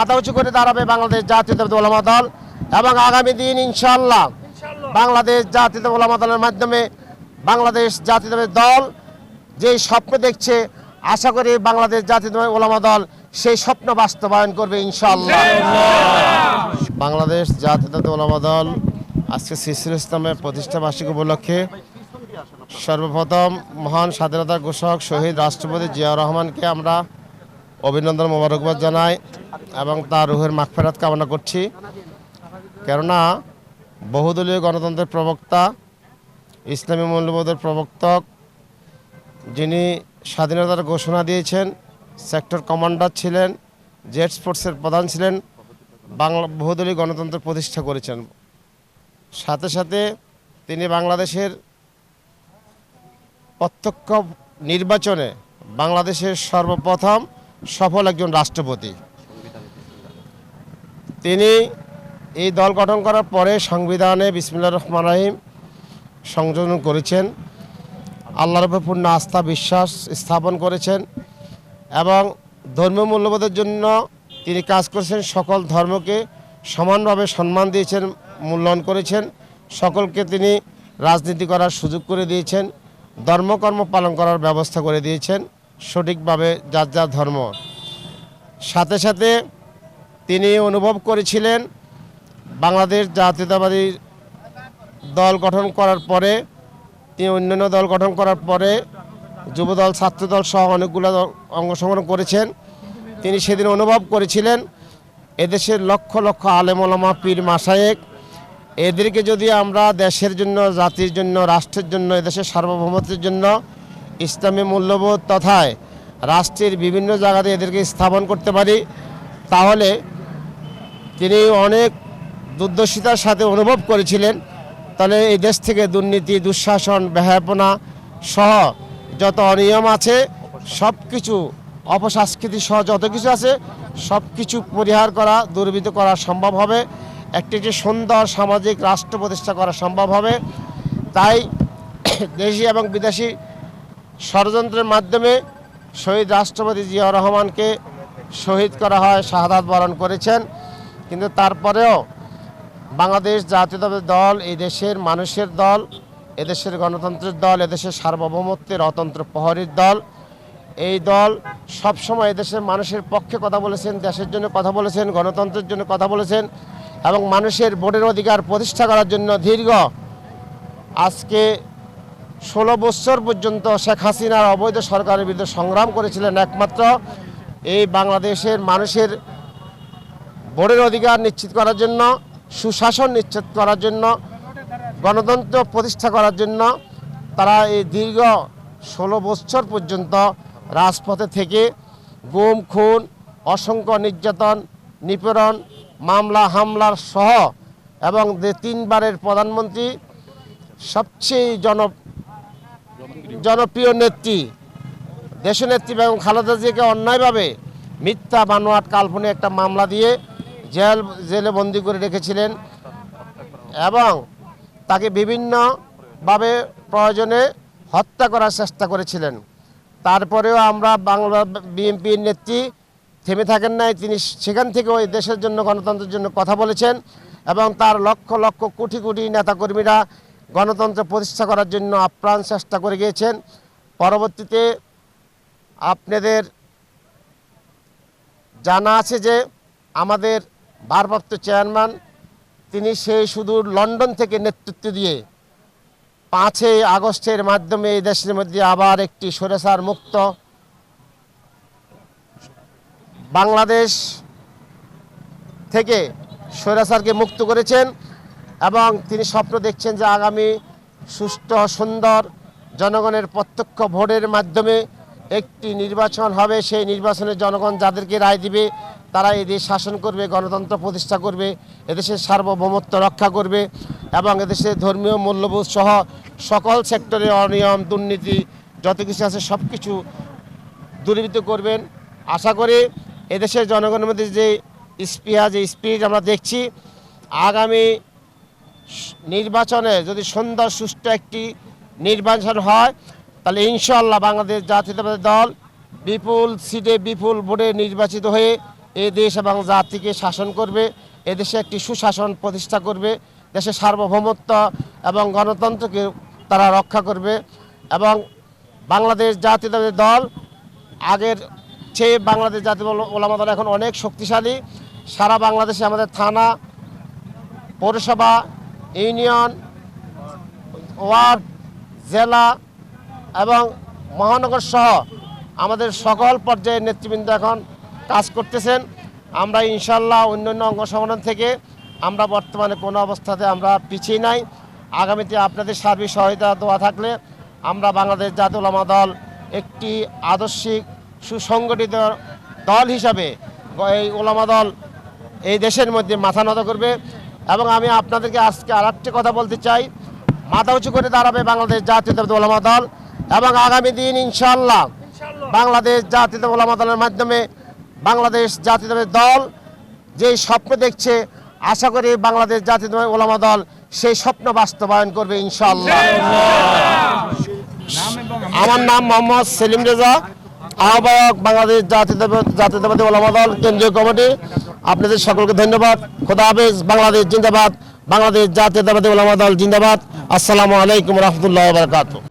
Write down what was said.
মাথা উঁচু করে দাঁড়াবে বাংলাদেশ জাতীয়তাবাদী ওলামা দল এবং আগামী দিন ইনশাল্লাহ বাংলাদেশ জাতীয়তাবাদী ওলামা দলের মাধ্যমে বাংলাদেশ জাতীয়তাবাদী দল যেই স্বপ্ন দেখছে আশা করি বাংলাদেশ জাতীয়তাবাদী ওলামা দল সেই স্বপ্ন বাস্তবায়ন করবে ইনশাল্লাহ বাংলাদেশ জাতীয়তাবাদী ওলামা দল আজকে শিশির ইসলামের প্রতিষ্ঠা বার্ষিক উপলক্ষে সর্বপ্রথম মহান স্বাধীনতা ঘোষক শহীদ রাষ্ট্রপতি জিয়াউর রহমানকে আমরা অভিনন্দন মোবারকবাদ জানাই এবং তার রুহের মাগফেরাত কামনা করছি। কেননা বহুদলীয় গণতন্ত্রের প্রবক্তা, ইসলামী মূল্যবোধের প্রবক্তক, যিনি স্বাধীনতার ঘোষণা দিয়েছেন, সেক্টর কমান্ডার ছিলেন জেট স্পোর্টসের প্রধান ছিলেন, বাংলা বহুদলীয় গণতন্ত্র প্রতিষ্ঠা করেছেন। সাথে সাথে তিনি বাংলাদেশের প্রত্যক্ষ নির্বাচনে বাংলাদেশের সর্বপ্রথম সফল একজন রাষ্ট্রপতি। তিনি এই দল গঠন করার পরে সংবিধানে বিসমিল্লা রহমান রাহিম সংযোজন করেছেন। আল্লাহর পূর্ণ আস্থা, বিশ্বাস স্থাপন করেছেন এবং ধর্মীয় মূল্যবোধের জন্য তিনি কাজ করেছেন। সকল ধর্মকে সমানভাবে সম্মান দিয়েছেন, মূল্যায়ন করেছেন। সকলকে তিনি রাজনীতি করার সুযোগ করে দিয়েছেন। ধর্মকর্ম পালন করার ব্যবস্থা করে দিয়েছেন। সঠিকভাবে যার যার ধর্ম। সাথে সাথে তিনি অনুভব করেছিলেন বাংলাদেশ জাতীয়তাবাদী দল গঠন করার পরে, তিনি অন্যান্য দল গঠন করার পরে যুবদল, ছাত্রদল সহ অনেকগুলো অংশগ্রহণ করেছেন। তিনি সেদিন অনুভব করেছিলেন, এদেশের লক্ষ লক্ষ আলেমলামা পীর মাসায়েক এদেরকে যদি আমরা দেশের জন্য, জাতির জন্য, রাষ্ট্রের জন্য, এদেশের সার্বভৌমত্বের জন্য ইসলামী মূল্যবোধ তথায় রাষ্ট্রের বিভিন্ন জায়গাতে এদেরকে স্থাপন করতে পারি, তাহলে তিনি অনেক দুর্দশিতার সাথে অনুভব করেছিলেন। তাহলে এই দেশ থেকে দুর্নীতি, দুঃশাসন ব্যয়াপনা সহ যত অনিয়ম আছে সব কিছু অপসংস্কৃতি সহ যত কিছু আছে সব কিছু পরিহার করা, দুর্বৃত্ত করা সম্ভব হবে। একটি একটি সুন্দর সামাজিক রাষ্ট্র প্রতিষ্ঠা করা সম্ভব হবে। তাই দেশি এবং বিদেশি ষড়যন্ত্রের মাধ্যমে শহীদ রাষ্ট্রপতি জিয়া রহমানকে শহীদ করা হয়, শাহাদাত বরণ করেছেন। কিন্তু তারপরেও বাংলাদেশ জাতীয়তাবাদী দল, এই দেশের মানুষের দল এদেশের গণতন্ত্রের দল এদেশের সার্বভৌমত্বের অতন্ত্র প্রহরীর দল, এই দল সবসময় এদেশের মানুষের পক্ষে কথা বলেছেন, দেশের জন্য কথা বলেছেন, গণতন্ত্রের জন্য কথা বলেছেন এবং মানুষের ভোটের অধিকার প্রতিষ্ঠা করার জন্য দীর্ঘ আজকে ষোলো বছর পর্যন্ত শেখ হাসিনার অবৈধ সরকারের বিরুদ্ধে সংগ্রাম করেছিলেন একমাত্র। এই বাংলাদেশের মানুষের ভোটের অধিকার নিশ্চিত করার জন্য, সুশাসন নিশ্চিত করার জন্য, গণতন্ত্র প্রতিষ্ঠা করার জন্য তারা এই দীর্ঘ ষোলো বছর পর্যন্ত রাজপথে থেকে গুম, খুন, অসংখ্য নির্যাতন, নিপীড়ন, মামলা, হামলার সহ এবং তিনবারের প্রধানমন্ত্রী সবচেয়ে জন জনপ্রিয় নেত্রী দেশনেত্রী বেগম খালেদা জিয়াকে অন্যায়ভাবে মিথ্যা বানোয়াট কাল্পনিক একটা মামলা দিয়ে জেল, জেলে বন্দি করে রেখেছিলেন এবং তাকে বিভিন্নভাবে প্রয়োজনে হত্যা করার চেষ্টা করেছিলেন। তারপরেও আমরা বাংলা বিএনপির নেত্রী থেমে থাকেন নাই, তিনি সেখান থেকে ওই দেশের জন্য, গণতন্ত্রের জন্য কথা বলেছেন এবং তার লক্ষ লক্ষ কোটি কোটি নেতাকর্মীরা গণতন্ত্র প্রতিষ্ঠা করার জন্য আপ্রাণ চেষ্টা করে গিয়েছেন। পরবর্তীতে আপনাদের জানা আছে যে আমাদের ভারপ্রাপ্ত চেয়ারম্যান, তিনি সেই সুদূর লন্ডন থেকে নেতৃত্ব দিয়ে পাঁচই আগস্টের মাধ্যমে এই দেশের মধ্যে আবার একটি সরেসার মুক্ত বাংলাদেশ থেকে স্বৈরাচারকে মুক্ত করেছেন। এবং তিনি স্বপ্ন দেখছেন যে আগামী সুষ্ঠু, সুন্দর জনগণের প্রত্যক্ষ ভোটের মাধ্যমে একটি নির্বাচন হবে। সেই নির্বাচনে জনগণ যাদেরকে রায় দিবে, তারা এদেশ শাসন করবে, গণতন্ত্র প্রতিষ্ঠা করবে, এদেশের সার্বভৌমত্ব রক্ষা করবে এবং এদেশের ধর্মীয় মূল্যবোধ সহ সকল সেক্টরে অনিয়ম, দুর্নীতি যত কিছু আছে সব কিছু দূরীভূত করবেন। আশা করি এদেশের জনগণের মধ্যে যে স্পৃহা যে স্পিরিট আমরা দেখছি। আগামী নির্বাচনে যদি সুন্দর, সুষ্ঠু একটি নির্বাচন হয়, তাহলে ইনশাল্লাহ বাংলাদেশ জাতীয়তাবাদী দল বিপুল সিটে বিপুল ভোটে নির্বাচিত হয়ে এ দেশ এবং জাতিকে শাসন করবে। এদেশে একটি সুশাসন প্রতিষ্ঠা করবে। দেশের সার্বভৌমত্ব এবং গণতন্ত্রকে তারা রক্ষা করবে এবং বাংলাদেশ জাতীয়তাবাদী দল আগের চেয়ে বাংলাদেশ জাতীয় ওলামা দল এখন অনেক শক্তিশালী। সারা বাংলাদেশে আমাদের থানা, পৌরসভা ইউনিয়ন, ওয়ার্ড, জেলা এবং মহানগর সহ আমাদের সকল পর্যায়ের নেতৃবৃন্দ এখন কাজ করতেছেন। আমরা ইনশাল্লাহ অন্যান্য অঙ্গ সংগঠন থেকে আমরা বর্তমানে কোনো অবস্থাতে আমরা পিছিয়ে নাই। আগামীতে আপনাদের সার্বিক সহায়তা দেওয়া থাকলে আমরা বাংলাদেশ জাতীয় ওলামা দল একটি আদর্শিক সুসংগঠিত দল হিসাবে এই ওলামা দল এই দেশের মধ্যে মাথা নত করবে। এবং আমি আপনাদেরকে আজকে আর কথা বলতে চাই। মাথা উঁচু করে দাঁড়াবে বাংলাদেশ জাতীয়তাবাদী ওলামা দল এবং আগামী দিন ইনশাল্লাহ বাংলাদেশ জাতীয়তাবাদী ওলামা দলের মাধ্যমে বাংলাদেশ জাতীয়তাবাদী দল যেই স্বপ্ন দেখছে আশা করি বাংলাদেশ জাতীয়তাবাদী ওলামা দল সেই স্বপ্ন বাস্তবায়ন করবে ইনশাল্লাহ আমার নাম মোহাম্মদ সেলিম রেজা আহ্বায়ক বাংলাদেশ জাতীয়তাবাদী জাতীয়তাবাদী ওলামা দল কেন্দ্রীয় কমিটি। আপনাদের সকলকে ধন্যবাদ। খোদা হাফেজ, বাংলাদেশ জিন্দাবাদ, বাংলাদেশ জাতীয়তাবাদী ওলামা দল জিন্দাবাদ। আসসালামু আলাইকুম রহমতুল্লাহ বারকাতুহ।